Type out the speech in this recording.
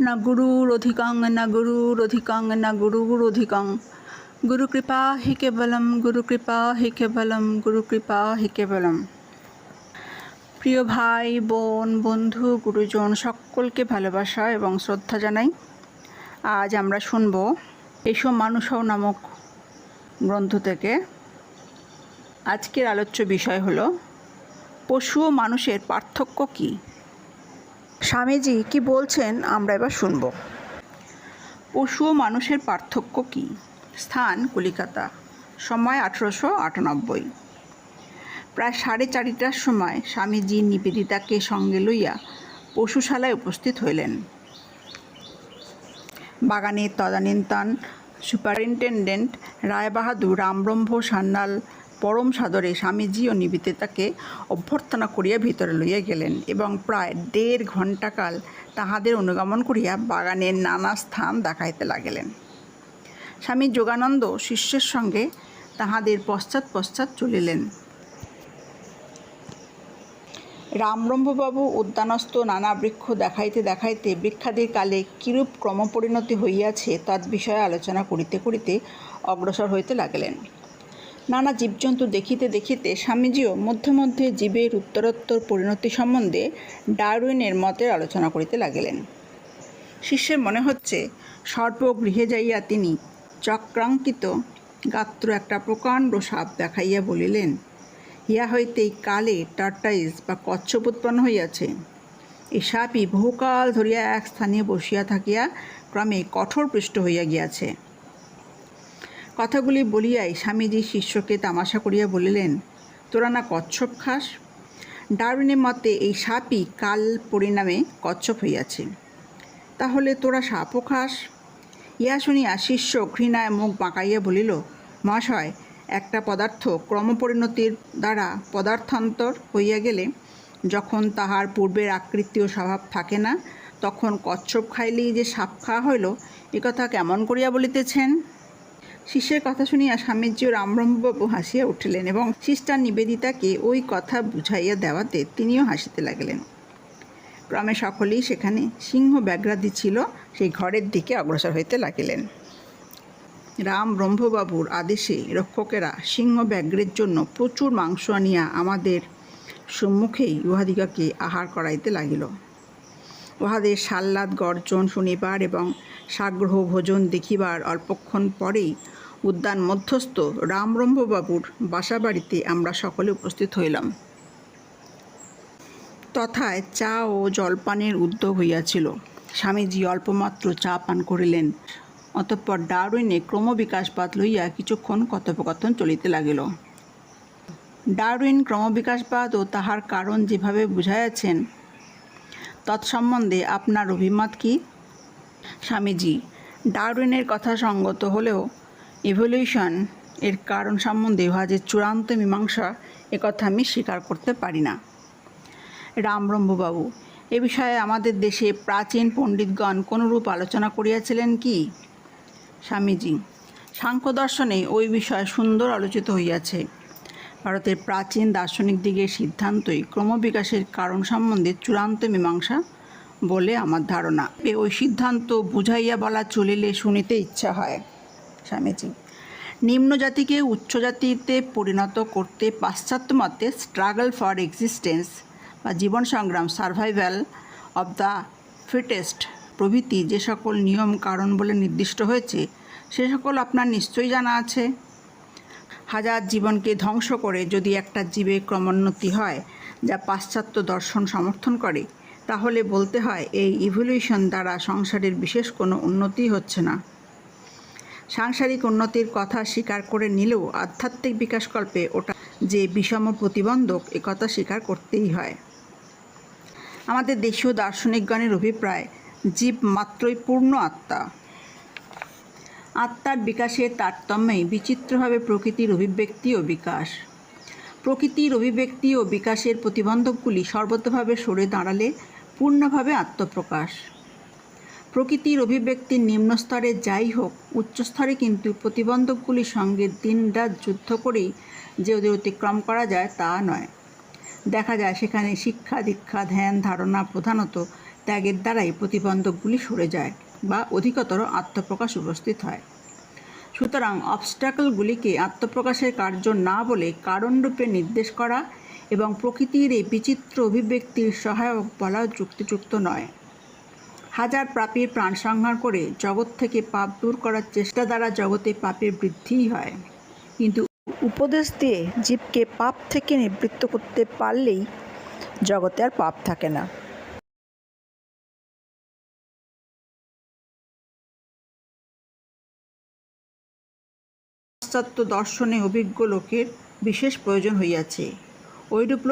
না গুরুর অধিকাং না গুরুর অধিকাং না গুরুর অধিকাং গুরু কৃপা হি কেবলম গুরু কৃপা হি কেবলম গুরু কৃপা হি কেবলম প্রিয় ভাই বোন, বন্ধু, গুরুজন, সকলকে ভালোবাসা এবং শ্রদ্ধা জানাই। আজ আমরা শুনব এসো মানুষও নামক গ্রন্থ থেকে। আজকের আলোচ্য বিষয় হলো, পশু ও মানুষের পার্থক্য কী? স্বামীজি কি বলছেন আমরা এবার শুনব। পশু ও মানুষের পার্থক্য কী? স্থান, কলিকাতা। সময় আঠেরোশো আটানব্বই। প্রায় সাড়ে চারিটার সময় স্বামীজি নিবেদিতাকে সঙ্গে লইয়া পশুশালায় উপস্থিত হইলেন। বাগানের তদানীন্তন সুপারিনটেন্ডেন্ট রায়বাহাদুর রামব্রহ্ম সান্যাল পরম সাদরে স্বামীজি ও নিবেদিতাকে অভ্যর্থনা করিয়া ভিতরে লইয়া গেলেন এবং প্রায় দেড় ঘণ্টাকাল তাহাদের অনুগমন করিয়া বাগানের নানা স্থান দেখাইতে লাগিলেন। স্বামী যোগানন্দ শিষ্যের সঙ্গে তাহাদের পশ্চাৎ পশ্চাৎ চলিলেন। রামরম্ভবাবু উদ্যানস্থ নানা বৃক্ষ দেখাইতে দেখাইতে বৃক্ষাদির কালে কিরূপ ক্রমপরিণতি হইয়াছে তৎ বিষয়ে আলোচনা করিতে করিতে অগ্রসর হইতে লাগিলেন। নানা জীবজন্তু দেখিতে দেখিতে স্বামীজিও মধ্যে মধ্যে জীবের উত্তরোত্তর পরিণতি সম্বন্ধে ডারউইনের মতের আলোচনা করিতে লাগিলেন। শিষ্যের মনে হচ্ছে সর্বগৃহে যাইয়া তিনি চক্রাঙ্কিত গাত্র একটা প্রকাণ্ড সাপ দেখাইয়া বলিলেন, ইহা হইতেই কালে টার্টাইজ বা কচ্ছপ উৎপন্ন হইয়াছে। এই সাপই বহুকাল ধরিয়া এক স্থানে বসিয়া থাকিয়া ক্রমে কঠোর পৃষ্ঠ হইয়া গিয়াছে। কথাগুলি বলিয়াই স্বামীজি শিষ্যকে তামাশা করিয়া বলিলেন, তোরা না কচ্ছপ খাস? ডারউইনের মতে এই সাপই কাল পরিণামে কচ্ছপ হইয়াছে। তাহলে তোরা সাপও খাস? ইহা শুনিয়া শিষ্য ঘৃণায় মুখ বাঁকাইয়া বলিল, মহাশয়, একটা পদার্থ ক্রমপরিণতির দ্বারা পদার্থান্তর হইয়া গেলে যখন তাহার পূর্বের আকৃতি ও স্বভাব থাকে না, তখন কচ্ছপ খাইলেই যে সাপ খাওয়া হইল একথা কেমন করিয়া বলিতেছেন? শিষ্যের কথা শুনিয়া স্বামীজি ও রামব্রহ্মবাবু হাসিয়া উঠিলেন এবং সিস্টার নিবেদিতাকে ওই কথা বুঝাইয়া দেওয়াতে তিনিও হাসিতে লাগিলেন। ক্রমে সকলেই সেখানে সিংহ ব্যাঘ্রাদি ছিল, সেই ঘরের দিকে অগ্রসর হইতে লাগিলেন। রাম ব্রহ্মবাবুর আদেশে রক্ষকেরা সিংহ ব্যাঘ্রের জন্য প্রচুর মাংস আনিয়া আমাদের সম্মুখেই উহাদিগকে আহার করাইতে লাগিল। উহাদের সাল্লাদ, গর্জন, শুনিবার এবং সাগ্রহ ভোজন দেখিবার অল্পক্ষণ পরেই উদ্যান মধ্যস্থ রামব্রহ্মবাবুর বাসাবাড়িতে আমরা সকলে উপস্থিত হইলাম। তথায় চা ও জলপানের উদ্যোগ হইয়াছিল। স্বামীজি অল্পমাত্র চা পান করিলেন, অতঃপর ডারউইনে ক্রমবিকাশবাদ লইয়া কিছুক্ষণ কথোপকথন চলিতে লাগিল। ডারউইন ক্রমবিকাশবাদ ও তাহার কারণ যেভাবে বুঝাইয়াছেন, তৎসম্বন্ধে আপনার অভিমত কি? স্বামীজি, ডারউইনের কথা সঙ্গত হলেও ইভলিউশন এর কারণ সম্বন্ধে যে চূড়ান্ত মীমাংসা একথা আমি স্বীকার করতে পারি না। রামব্রহ্মবাবু এ বিষয়ে আমাদের দেশে প্রাচীন পণ্ডিতগণ কোনরূপ আলোচনা করিয়াছিলেন কি? স্বামীজি, সাংখ্য দর্শনে ওই বিষয় সুন্দর আলোচিত হইয়াছে। ভারতের প্রাচীন দার্শনিক দিকের সিদ্ধান্তই ক্রমবিকাশের কারণ সম্বন্ধে চূড়ান্ত মীমাংসা বলে আমার ধারণা। ওই সিদ্ধান্ত বুঝাইয়া বলা চলিলে শুনিতে ইচ্ছা হয়। স্বামীজি। নিম্ন জাতিকে উচ্চ জাতিতে পরিণত করতে পাশ্চাত্য মতে স্ট্রাগল ফর এক্সিস্টেন্স বা জীবন সংগ্রাম সার্ভাইভাল অব দ্য ফিটেস্ট প্রভৃতি যে সকল নিয়ম, কারণ বলে নির্দিষ্ট হয়েছে, সে সকল আপনার নিশ্চয়ই জানা আছে। হাজার জীবনকে ধ্বংস করে যদি একটা জীবে ক্রমোন্নতি হয় যা পাশ্চাত্য দর্শন সমর্থন করে, তাহলে বলতে হয় এই ইভলিউশন দ্বারা সংসারের বিশেষ কোনো উন্নতি হচ্ছে না। সাংসারিক উন্নতির কথা স্বীকার করে নিলেও আধ্যাত্মিক বিকাশকল্পে ওটা যে বিষম প্রতিবন্ধক কথা স্বীকার করতেই হয়। আমাদের দেশীয় দার্শনিকগণের অভিপ্রায়, জীব মাত্রই পূর্ণ আত্মা। আত্মার বিকাশের তারতম্যেই বিচিত্রভাবে প্রকৃতির অভিব্যক্তি ও বিকাশ। প্রকৃতির অভিব্যক্তি ও বিকাশের প্রতিবন্ধকগুলি সর্বতভাবে সরে দাঁড়ালে পূর্ণভাবে আত্মপ্রকাশ। প্রকৃতির অভিব্যক্তির নিম্নস্তরে যাই হোক, উচ্চস্তরে কিন্তু প্রতিবন্ধকগুলির সঙ্গে দিনরাত যুদ্ধ করেই যে ওদের অতিক্রম করা যায় তা নয়। দেখা যায় সেখানে শিক্ষা, দীক্ষা, ধ্যান, ধারণা প্রধানত ত্যাগের দ্বারাই প্রতিবন্ধকগুলি সরে যায় বা অধিকতর আত্মপ্রকাশ উপস্থিত হয়। সুতরাং অবস্ট্যাকলগুলিকে আত্মপ্রকাশের কার্য না বলে কারণরূপে নির্দেশ করা এবং প্রকৃতির এই বিচিত্র অভিব্যক্তির সহায়ক বলা যুক্তিযুক্ত নয়। হাজার পাপীর প্রাণ সংহার করে জগৎ থেকে পাপ দূর করার চেষ্টা দ্বারা জগতে পাপের বৃদ্ধিই হয়। কিন্তু উপদেশ দিয়ে জীবকে পাপ থেকে নিবৃত্ত করতে পারলেই জগতে আর পাপ থাকে না। পাশ্চাত্য দর্শনে অভিজ্ঞ লোকের বিশেষ প্রয়োজন হইয়াছে। ঐরূপ